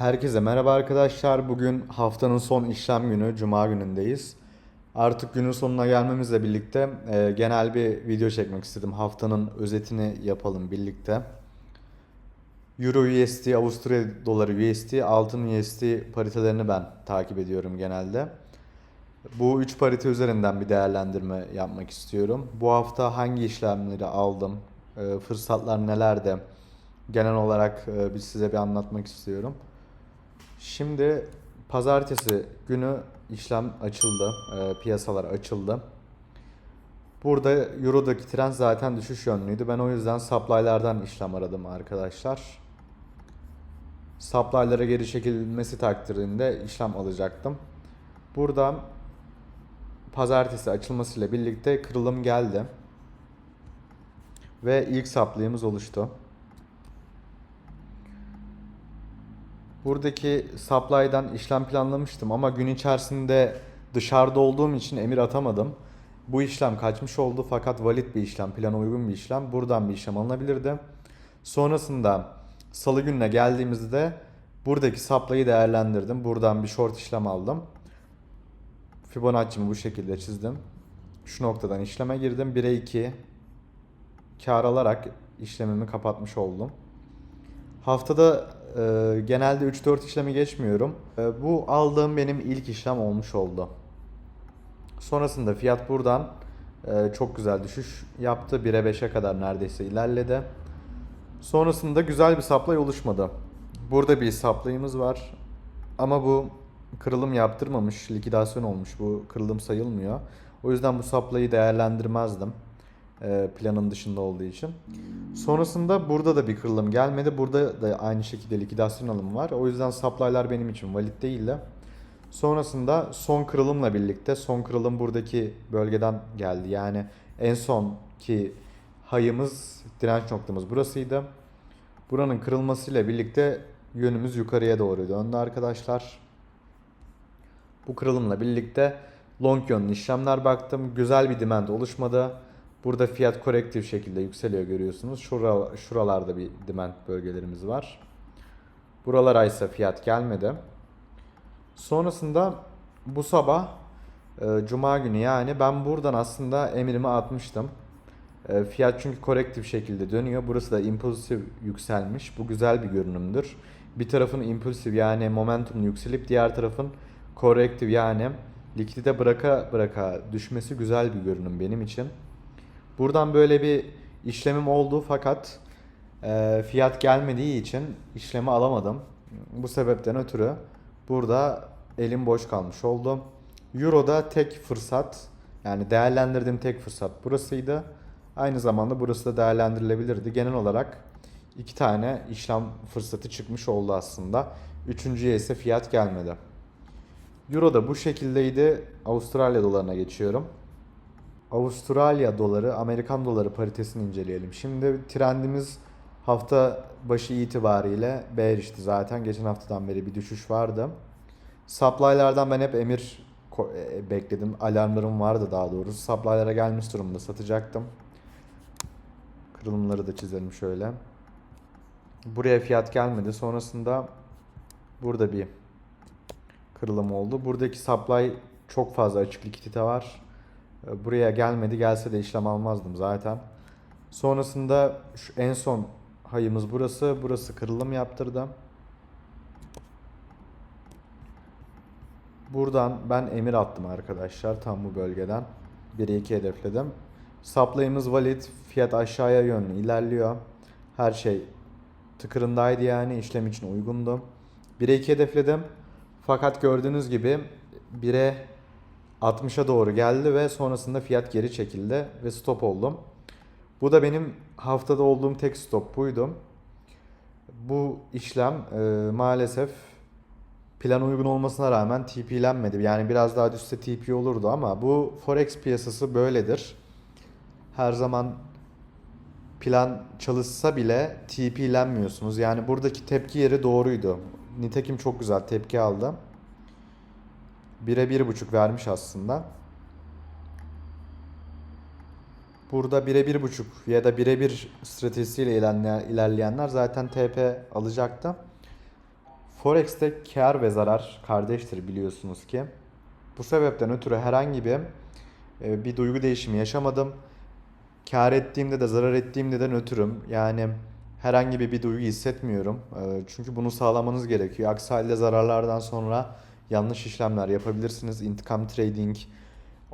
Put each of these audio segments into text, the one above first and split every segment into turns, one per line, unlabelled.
Herkese merhaba arkadaşlar. Bugün haftanın son işlem günü, Cuma günündeyiz. Artık günün sonuna gelmemizle birlikte e, genel bir video çekmek istedim. Haftanın özetini yapalım birlikte. Euro USD, Avusturya doları USD, altın USD paritelerini ben takip ediyorum genelde. Bu üç parite üzerinden bir değerlendirme yapmak istiyorum. Bu hafta hangi işlemleri aldım, e, fırsatlar nelerde genel olarak e, bir size bir anlatmak istiyorum. Şimdi pazartesi günü işlem açıldı, e, piyasalar açıldı. Burada Euro'daki trend zaten düşüş yönlüydü. Ben o yüzden supply'lardan işlem aradım arkadaşlar. Supply'lara geri çekilmesi takdirinde işlem alacaktım. Burada pazartesi açılmasıyla birlikte kırılım geldi. Ve ilk supply'ımız oluştu. Buradaki supply'dan işlem planlamıştım ama gün içerisinde dışarıda olduğum için emir atamadım. Bu işlem kaçmış oldu fakat valid bir işlem, plana uygun bir işlem. Buradan bir işlem alınabilirdi. Sonrasında salı gününe geldiğimizde buradaki supply'ı değerlendirdim. Buradan bir short işlem aldım. Fibonacci'mi bu şekilde çizdim. Şu noktadan işleme girdim. 1'e 2 kar alarak işlemimi kapatmış oldum. Haftada e, genelde 3-4 işlemi geçmiyorum. E, bu aldığım benim ilk işlem olmuş oldu. Sonrasında fiyat buradan e, çok güzel düşüş yaptı. 1'e 5'e kadar neredeyse ilerledi. Sonrasında güzel bir supply oluşmadı. Burada bir supply'ımız var. Ama bu kırılım yaptırmamış, likidasyon olmuş. Bu kırılım sayılmıyor. O yüzden bu supply'ı değerlendirmezdim. E, planın dışında olduğu için. Sonrasında burada da bir kırılım gelmedi. Burada da aynı şekilde likidasyon alımı var. O yüzden supply'lar benim için valid değildi. Sonrasında son kırılımla birlikte son kırılım buradaki bölgeden geldi. Yani en son ki hayımız, direnç noktamız burasıydı. Buranın kırılmasıyla birlikte yönümüz yukarıya doğru döndü arkadaşlar. Bu kırılımla birlikte long yönlü işlemler baktım. Güzel bir demand oluşmadı. Burada fiyat korektif şekilde yükseliyor görüyorsunuz. Şura, şuralarda bir demand bölgelerimiz var. Buralara ise fiyat gelmedi. Sonrasında bu sabah e, Cuma günü yani ben buradan aslında emirimi atmıştım. E, fiyat çünkü korektif şekilde dönüyor. Burası da impulsif yükselmiş. Bu güzel bir görünümdür. Bir tarafın impulsif yani momentum yükselip diğer tarafın korektif yani likidite bıraka bıraka düşmesi güzel bir görünüm benim için. Buradan böyle bir işlemim oldu fakat e, fiyat gelmediği için işlemi alamadım. Bu sebepten ötürü burada elim boş kalmış oldu. Euro'da tek fırsat yani değerlendirdiğim tek fırsat burasıydı. Aynı zamanda burası da değerlendirilebilirdi. Genel olarak iki tane işlem fırsatı çıkmış oldu aslında. Üçüncüye ise fiyat gelmedi. Euro da bu şekildeydi. Avustralya dolarına geçiyorum. Avustralya doları, Amerikan doları paritesini inceleyelim. Şimdi trendimiz hafta başı itibariyle bearish'ti zaten. Geçen haftadan beri bir düşüş vardı. Supply'lardan ben hep emir ko- e, bekledim. Alarmlarım vardı daha doğrusu. Supply'lara gelmiş durumda satacaktım. Kırılımları da çizelim şöyle. Buraya fiyat gelmedi. Sonrasında burada bir kırılım oldu. Buradaki supply çok fazla açık likidite var. E, Buraya gelmedi. Gelse de işlem almazdım zaten. Sonrasında şu en son hayımız burası. Burası kırılım yaptırdı. Buradan ben emir attım arkadaşlar tam bu bölgeden. 1'e 2 hedefledim. Supply'ımız valid. Fiyat aşağıya yönlü ilerliyor. Her şey tıkırındaydı yani işlem için uygundu. 1'e 2 hedefledim. Fakat gördüğünüz gibi 1'e 60'a doğru geldi ve sonrasında fiyat geri çekildi ve stop oldum. Bu da benim haftada olduğum tek stop buydu. Bu işlem e, maalesef plan uygun olmasına rağmen TP'lenmedi. Yani biraz daha düşse TP olurdu ama bu forex piyasası böyledir. Her zaman plan çalışsa bile TP'lenmiyorsunuz. Yani buradaki tepki yeri doğruydu. Nitekim çok güzel tepki aldı. 1'e 1.5 vermiş aslında. Burada 1'e 1.5 ya da 1'e 1 stratejisiyle ilerleyen- ilerleyenler zaten TP alacaktı. Forex'te kar ve zarar kardeştir biliyorsunuz ki. Bu sebepten ötürü herhangi bir e, bir duygu değişimi yaşamadım. Kar ettiğimde de zarar ettiğimde de nötrüm. Yani herhangi bir, bir duygu hissetmiyorum. E, Çünkü bunu sağlamanız gerekiyor. Aksi halde zararlardan sonra yanlış işlemler yapabilirsiniz. Intikam trading,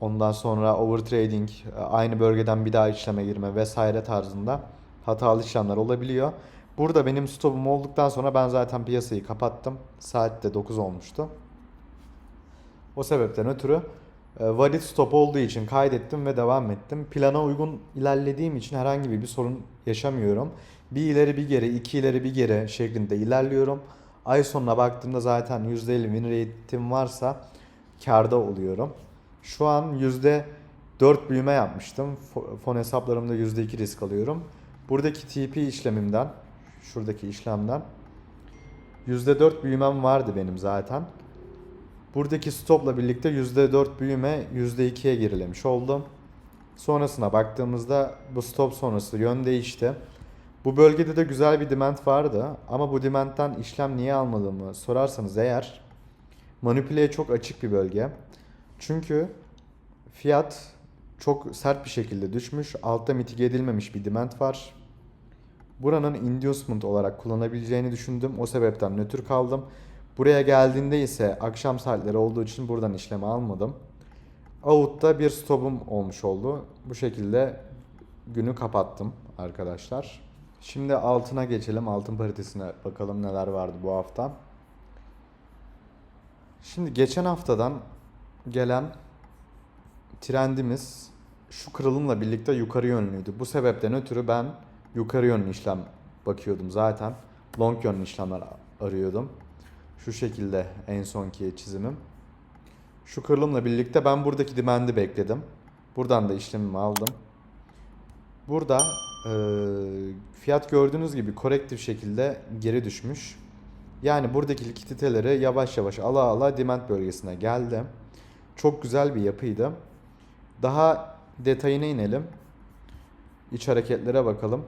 ondan sonra over trading, e, aynı bölgeden bir daha işleme girme vesaire tarzında hatalı işlemler olabiliyor. Burada benim stopum olduktan sonra ben zaten piyasayı kapattım. Saat de 9 olmuştu. O sebepten ötürü e, valid stop olduğu için kaydettim ve devam ettim. Plana uygun ilerlediğim için herhangi bir sorun yaşamıyorum. Bir ileri bir geri, iki ileri bir geri şeklinde ilerliyorum. Ay sonuna baktığımda zaten %50 win rate'im varsa karda oluyorum. Şu an %4 büyüme yapmıştım. Fo- Fon hesaplarımda %2 risk alıyorum. Buradaki TP işlemimden, şuradaki işlemden %4 büyümem vardı benim zaten. Buradaki stopla birlikte %4 büyüme %2'ye gerilemiş oldum. Sonrasına baktığımızda bu stop sonrası yön değişti. Bu bölgede de güzel bir demand vardı ama bu demand'den işlem niye almadığımı sorarsanız eğer manipüleye çok açık bir bölge. Çünkü fiyat çok sert bir şekilde düşmüş. Altta mitige edilmemiş bir demand var. Buranın inducement olarak kullanabileceğini düşündüm. O sebepten nötr kaldım. Buraya geldiğinde ise akşam saatleri olduğu için buradan işlemi almadım. Out'ta bir stopum olmuş oldu. Bu şekilde günü kapattım arkadaşlar. Şimdi altına geçelim. Altın paritesine bakalım neler vardı bu hafta. Şimdi geçen haftadan gelen trendimiz şu kırılımla birlikte yukarı yönlüydü. Bu sebepten ötürü ben yukarı yönlü işlem bakıyordum zaten. Long yönlü işlemler arıyordum. Şu şekilde en sonki çizimim. Şu kırılımla birlikte ben buradaki demand'i bekledim. Buradan da işlemimi aldım. Burada fiyat gördüğünüz gibi korektif şekilde geri düşmüş. Yani buradaki likiditeleri yavaş yavaş ala ala demand bölgesine geldi. Çok güzel bir yapıydı. Daha detayına inelim. İç hareketlere bakalım.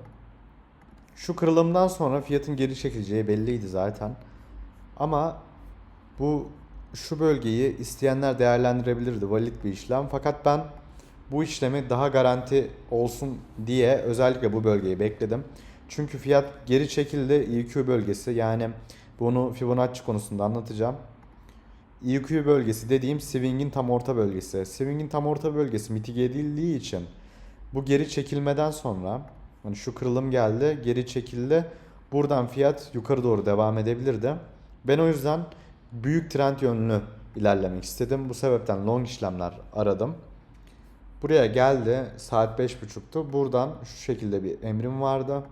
Şu kırılımdan sonra fiyatın geri çekileceği belliydi zaten. Ama bu şu bölgeyi isteyenler değerlendirebilirdi. Valid bir işlem. Fakat ben bu işlemi daha garanti olsun diye özellikle bu bölgeyi bekledim. Çünkü fiyat geri çekildi EQ bölgesi yani bunu Fibonacci konusunda anlatacağım. EQ bölgesi dediğim swing'in tam orta bölgesi. Swing'in tam orta bölgesi mitige edildiği için bu geri çekilmeden sonra hani şu kırılım geldi, geri çekildi. Buradan fiyat yukarı doğru devam edebilirdi. Ben o yüzden büyük trend yönlü ilerlemek istedim. Bu sebepten long işlemler aradım. Buraya geldi. Saat 5.30'tu. Buradan şu şekilde bir emrim vardı.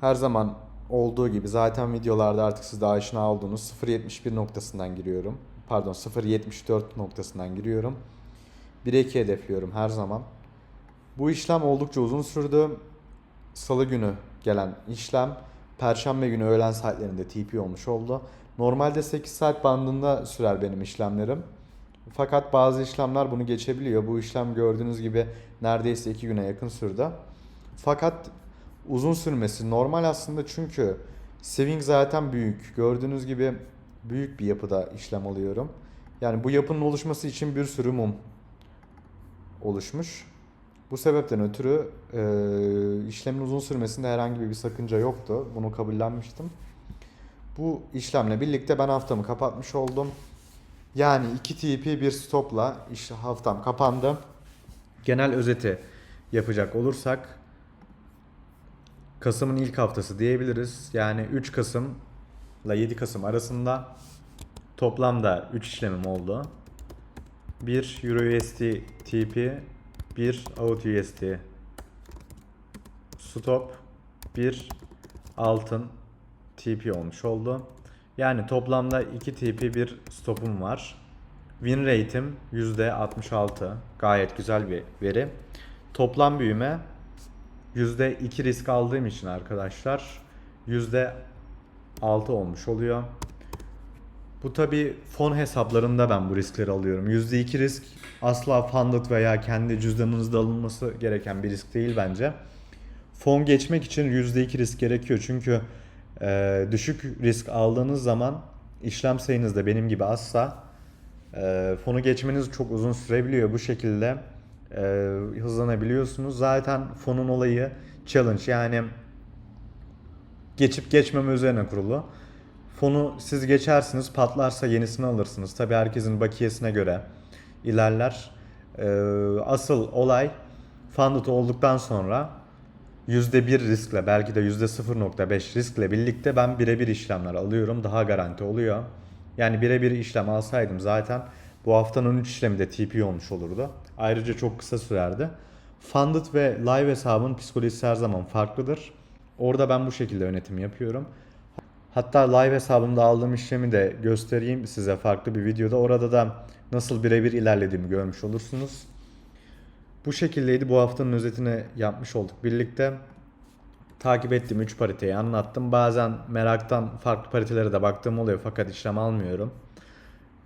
Her zaman olduğu gibi zaten videolarda artık siz de aşina olduğunuz 0.71 noktasından giriyorum. Pardon 0.74 noktasından giriyorum. 1'e 2 hedefliyorum her zaman. Bu işlem oldukça uzun sürdü. Salı günü gelen işlem Perşembe günü öğlen saatlerinde TP olmuş oldu. Normalde 8 saat bandında sürer benim işlemlerim. Fakat bazı işlemler bunu geçebiliyor. Bu işlem gördüğünüz gibi neredeyse 2 güne yakın sürdü. Fakat uzun sürmesi normal aslında çünkü swing zaten büyük. Gördüğünüz gibi büyük bir yapıda işlem alıyorum. Yani bu yapının oluşması için bir sürü mum oluşmuş. Bu sebepten ötürü e, işlemin uzun sürmesinde herhangi bir sakınca yoktu. Bunu kabullenmiştim. Bu işlemle birlikte ben haftamı kapatmış oldum. Yani 2 TP bir stopla iş haftam kapandı. Genel özeti yapacak olursak Kasım'ın ilk haftası diyebiliriz. Yani 3 Kasım ile 7 Kasım arasında toplamda 3 işlemim oldu. 1 Euro USD TP, 1 Out USD stop, 1 altın TP olmuş oldu. Yani toplamda 2 TP bir stopum var. Win rate'im %66. Gayet güzel bir veri. Toplam büyüme %2 risk aldığım için arkadaşlar %6 olmuş oluyor. Bu tabi fon hesaplarında ben bu riskleri alıyorum. %2 risk asla funded veya kendi cüzdanınızda alınması gereken bir risk değil bence. fon geçmek için %2 risk gerekiyor. Çünkü e, düşük risk aldığınız zaman işlem sayınız da benim gibi azsa e, fonu geçmeniz çok uzun sürebiliyor. Bu şekilde e, hızlanabiliyorsunuz. Zaten fonun olayı challenge yani geçip geçmeme üzerine kurulu. Fonu siz geçersiniz patlarsa yenisini alırsınız. Tabi herkesin bakiyesine göre ilerler. Ee, asıl olay funded olduktan sonra %1 riskle belki de %0.5 riskle birlikte ben birebir işlemler alıyorum. Daha garanti oluyor. Yani birebir işlem alsaydım zaten bu haftanın 3 işlemi de TP olmuş olurdu. Ayrıca çok kısa sürerdi. Funded ve live hesabın psikolojisi her zaman farklıdır. Orada ben bu şekilde yönetim yapıyorum. Hatta live hesabımda aldığım işlemi de göstereyim size farklı bir videoda. Orada da nasıl birebir ilerlediğimi görmüş olursunuz. Bu şekildeydi. Bu haftanın özetini yapmış olduk birlikte. Takip ettiğim 3 pariteyi anlattım. Bazen meraktan farklı paritelere de baktığım oluyor fakat işlem almıyorum.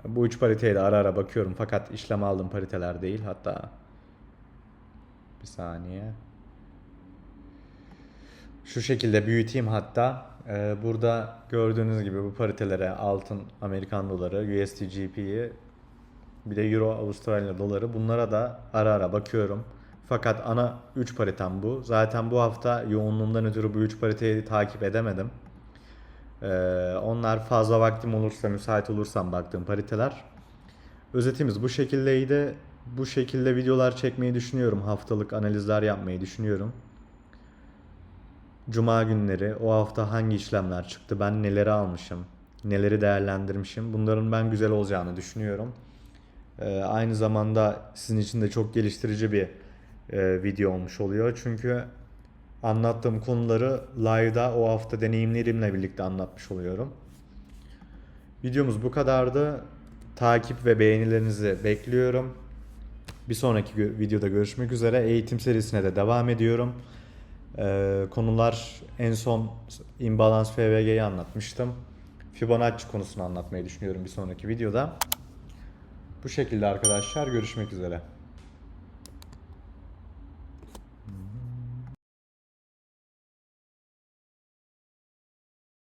Bu 3 pariteye de ara ara bakıyorum fakat işlem aldığım pariteler değil. Hatta bir saniye. Şu şekilde büyüteyim hatta. Ee, burada gördüğünüz gibi bu paritelere altın, Amerikan doları, USD bir de Euro, Avustralya doları bunlara da ara ara bakıyorum. Fakat ana 3 paritem bu. Zaten bu hafta yoğunluğumdan ötürü bu 3 pariteyi takip edemedim. Ee, onlar fazla vaktim olursa, müsait olursam baktığım pariteler. Özetimiz bu şekildeydi. Bu şekilde videolar çekmeyi düşünüyorum. Haftalık analizler yapmayı düşünüyorum. Cuma günleri o hafta hangi işlemler çıktı, ben neleri almışım, neleri değerlendirmişim. Bunların ben güzel olacağını düşünüyorum. Ee, aynı zamanda sizin için de çok geliştirici bir e, video olmuş oluyor. Çünkü anlattığım konuları live'da o hafta deneyimlerimle birlikte anlatmış oluyorum. Videomuz bu kadardı. Takip ve beğenilerinizi bekliyorum. Bir sonraki videoda görüşmek üzere. Eğitim serisine de devam ediyorum. Ee, konular en son imbalans FVG'yi anlatmıştım. Fibonacci konusunu anlatmayı düşünüyorum bir sonraki videoda. Bu şekilde arkadaşlar görüşmek üzere.